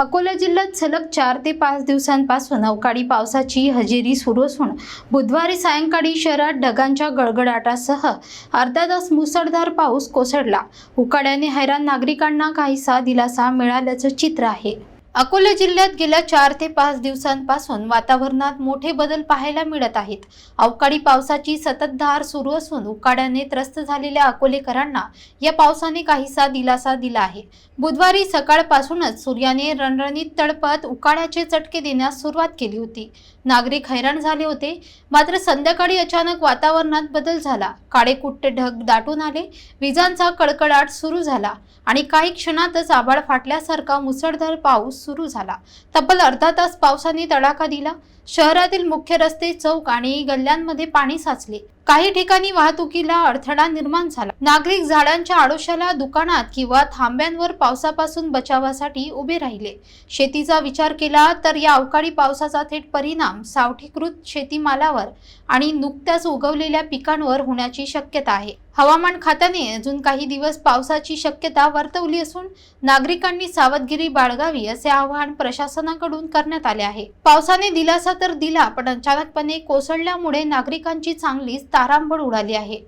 अकोला जिल्ह्यात सलग चार ते पाच दिवसांपासून अवकाळी पावसाची हजेरी सुरू असून बुधवारी सायंकाळी शहरात ढगांच्या गडगडाटासह अर्धा तास मुसळधार पाऊस कोसळला. उकाड्याने हैराण नागरिकांना काहीसा दिलासा मिळाल्याचं चित्र आहे. अकोला जिल्ह्यात गेल्या चार ते पाच दिवसांपासून वातावरणात मोठे बदल पाहायला मिळत आहेत. अवकाळी पावसाची संततधार सुरू असून उकाड्याने त्रस्त झालेल्या अकोलेकरांना या पावसाने काहीसा दिलासा दिला आहे. बुधवारी सकाळपासूनच सूर्याने रणरणीत तडपत उकाड्याचे चटके देण्यास सुरुवात केली होती. नागरिक हैराण झाले होते. मात्र संध्याकाळी अचानक वातावरणात बदल झाला. काळेकुट्टे ढग दाटून आले. विजांचा कडकडाट सुरू झाला आणि काही क्षणातच आभाळ फाटल्यासारखा मुसळधार पाऊस सुरू झाला. तब्बल अर्धा तास पावसाने तडाखा दिला. शहरातील मुख्य रस्ते चौक आणि गल्ल्यांमध्ये पाणी साचले. काही ठिकाणी वाहतुकीला अडथळा निर्माण झाला. नागरिक झाडांच्या आडोशाला दुकानात किंवा थांब्यांवर पावसापासून बचावासाठी उभे राहिले. शेतीचा विचार केला तर या अवकाळी पावसाचा थेट परिणाम सावठीकृत शेतीमालावर आणि नुकत्याच उगवलेल्या पिकांवर होण्याची शक्यता आहे. हवामान खात्याने अजून काही दिवस पावसाची शक्यता वर्तवली असून नागरिकांनी सावधगिरी बाळगावी असे आवाहन प्रशासनाकडून करण्यात आले आहे. पावसाने दिलासा तर दिला पण अचानकपणे कोसळल्यामुळे नागरिकांची चांगलीच तारांबळ उडाली आहे.